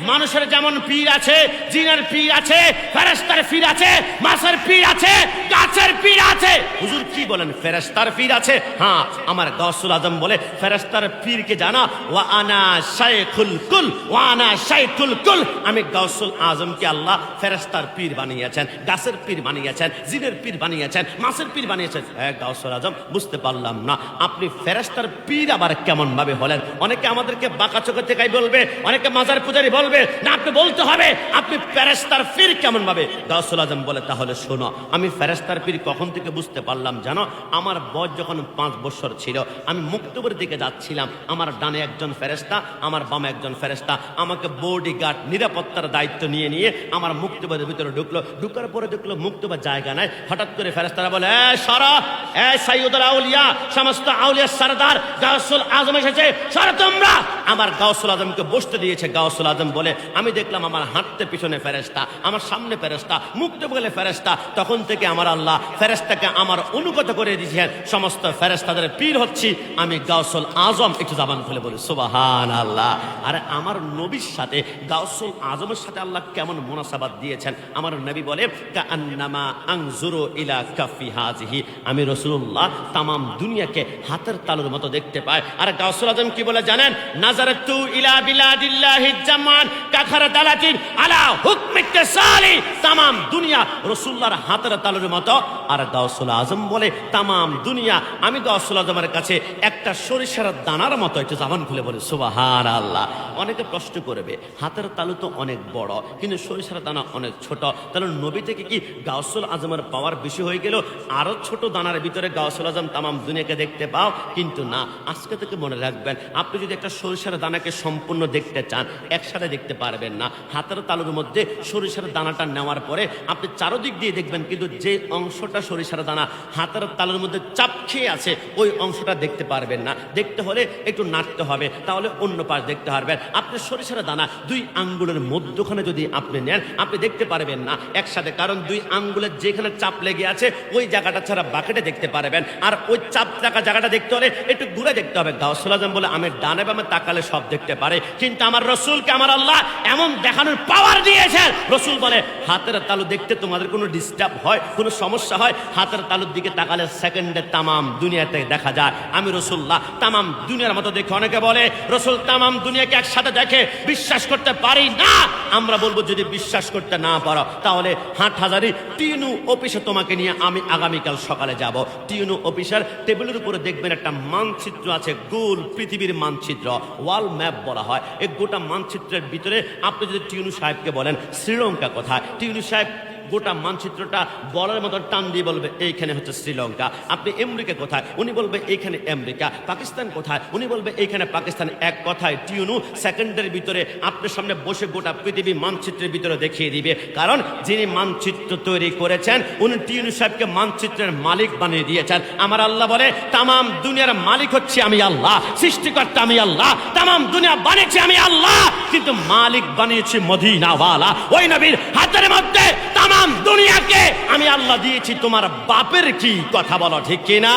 মানুষের যেমন পীর আছে, জিনের পীর আছে ফেরেস্তার পীর আছে, মাছের পীর আছে, গাছের পীর আছে। হুজুর কি বলেন? ফেরেস্তার পীর আছে? হ্যাঁ আমার গৌসুল আজম বলে ফেরেস্তার জানা, ওয়া আনা শাইখুল কুল, ওয়া আনা শাইখুল কুল। আমি গৌসুল আল্লাহ ফেরেস্তার পীর বানিয়েছেন, গাছের পীর বানিয়েছেন, জিনের পীর বানিয়েছেন, মাছের পীর বানিয়েছেন। হ্যাঁ গৌসুল আজম, বুঝতে পারলাম না, আপনি ফেরেস্তার পীর আবার কেমন ভাবে হলেন? অনেকে আমাদেরকে বাঁকা চোখের থেকে বলবে, অনেকে মাজার পূজারি বলবে, না, আপনি বলতে হবে, আপনি ফেরেস্তার পীর কেমন ভাবে গাউসুল আজম বলে, তাহলে শোনো, আমি ফেরেস্তার পীর কখন থেকে বুঝতে পারলাম জানো আমার বয়স যখন পাঁচ বছর ছিল, আমি মুক্তবের দিকে যাচ্ছিলাম। আমার ডানে একজন ফেরেস্তা আমার বামে একজন ফেরেস্তা আমাকে বডি গার্ড নিরাপত্তার দায়িত্ব নিয়ে নিয়ে আমার মুক্তবাদের ভিতরে ঢুকলো। ঢুকার পরে দেখল মুক্তবের জায়গা নাই। হঠাৎ করে ফেরেস্তারা বলে সরা, এ সাইয়দুল আউলিয়া, সমস্ত আউলিয়া সরদার গাউসুল আজম এসেছে। সরা তোমরা! আমার গাউসুল আজমকে বসতে দিয়েছে, গাউসুল আজম বলে, আমি দেখলাম আমার হাঁটতে পিছনে ফেরেস্তা আমার সামনে ফেরেস্তা মুক্ত বলে ফেরেস্তা তখন থেকে আমার আল্লাহ ফেরেস্তাকে আমার অনুগত করে দিয়েছেন, সমস্ত ফেরেস্তাদের পীর হচ্ছি, আমি গাউসুল আজম, একটু জাবান খুলে বলি সুবাহান আল্লাহ আরে আমার নবীর সাথে, গাউসুল আজমের সাথে আল্লাহ কেমন মোনাসাবাদ দিয়েছেন? আমার নবী বলে কান্নামা আংজুরু ইলা কাফি হাজিহি। আমি রসুল্লাহ তামাম দুনিয়াকে হাতের তালুর মতো দেখতে পাই। আর গাউসুল আজম কি বলে জানেন? নাজারাতু ইলা বিলাদিল্লাহি জামান কাখারা দালাতিন আলা হুকমিত সালি তামাম দুনিয়া রসুল্লাহর হাতের তালুর মতো আর গাউসুল আজম বলে, তামাম দুনিয়া, আমি গাউসুল আজমের কাছে একটা সরিষার দানার মতো একটু জামান খুলে বলে সুবাহান আল্লাহ অনেকে প্রশ্ন করবে, হাতের তালু তো অনেক বড়, কিন্তু সরিষার দানা অনেক ছোট, তাহলে নবী থেকে কি গাউসুল আজমের পাওয়ার বেশি হয়ে গেল? আরও ছোট দানার ভিতরে গাউসুল আজম তামাম দুনিয়াকে দেখতে পাও? কিন্তু না, আজকে থেকে মনে রাখবেন, আপনি যদি একটা সরিষার দানাকে সম্পূর্ণ দেখতে চান, একসাথে দেখতে পারবেন না। হাতের তালুর মধ্যে সরিষার দানাটা নেওয়ার পরে আপনি চারোদিক দিয়ে দেখবেন, কিন্তু যে অংশটা সরিষার দানা হাতের তালুর মধ্যে চাপ খেয়ে আছে, ওই অংশটা দেখতে পারবেন না। দেখতে হলে একটু নাড়তে হবে, তাহলে অন্য পাশ দেখতে পারবেন আপনি সরিষার দানা দুই আঙ্গুলের মধ্যখানে যদি আপনি নেন, আপনি দেখতে পারবেন না। একসাথে, কারণ দুই আঙ্গুলের যেখানে চাপ লেগে আছে, ওই জায়গাটা ছাড়া বাকেটে দেখতে পারবেন। আর ওই চাপ থাকা জায়গাটা দেখতে হলে একটু ঘুরে দেখতে হবে। গাউসুল বলে, আমি ডানে বামে তাকালে সব দেখতে পারে। কিন্তু আমার রসুলকে আমার আল্লাহ এমন দেখানোর পাওয়ার দিয়েছেন। রসুল বলে, হাতের তালু দেখতে তোমাদের কোনো ডিস্টার্ব হয়, কোনো সমস্যা হয়? হাতের তালুর দিকে তাকালে সেকেন্ডে তামাম দুনিয়াতে দেখা যায়। আমি রসুল্লাহ, তামাম দুনিয়ার মতো দেখে অনেকে বলে, রসুল তামাম দুনিয়াকে একসাথে দেখে বিশ্বাস করতে পারি না। আমরা বলব, যদি বিশ্বাস করতে না পারো, তাহলে হাট হাজারি টিনু অফিসে তোমাকে নিয়ে আমি আগামীকাল সকালে যাব। টিনু অফিসার টেবিলের উপরে দেখবেন একটা মানচিত্র আছে, গোল পৃথিবীর মানচিত্র। ওয়াল ম্যাপ বলা হয়। এই গোটা মানচিত্রের ভিতরে আপনি যদি টিউনু সাহেবকে বলেন, শ্রীলঙ্কা কোথায়? টিউনু সাহেব গোটা মানচিত্রটা বলার মতো টান দিয়ে বলবে, এইখানে হচ্ছে শ্রীলঙ্কা। আপনি আমেরিকা কোথায়? উনি বলবে, এইখানে আমেরিকা। পাকিস্তান কোথায়? উনি বলবে, এইখানে পাকিস্তান। এক কথায় টিউনু সেকেন্ডের ভিতরে আপনার সামনে বসে গোটা পৃথিবী মানচিত্রের ভিতরে দেখিয়ে দিবে। কারণ যিনি মানচিত্র তৈরি করেছেন, উনি টিউনু সাহেবকে মানচিত্রের মালিক বানিয়ে দিয়েছেন। আমার আল্লাহ বলে, তামাম দুনিয়ার মালিক হচ্ছে আমি আল্লাহ, সৃষ্টিকর্তা আমি আল্লাহ, তামাম দুনিয়া বানিয়েছি আমি আল্লাহ, কিন্তু মালিক বানিয়েছি মদিনাওয়ালা। ওই নবীর হাতের মধ্যে আমি আল্লাহ দিয়েছি তোমার বাপের কি কথা বলো ঠিক কিনা?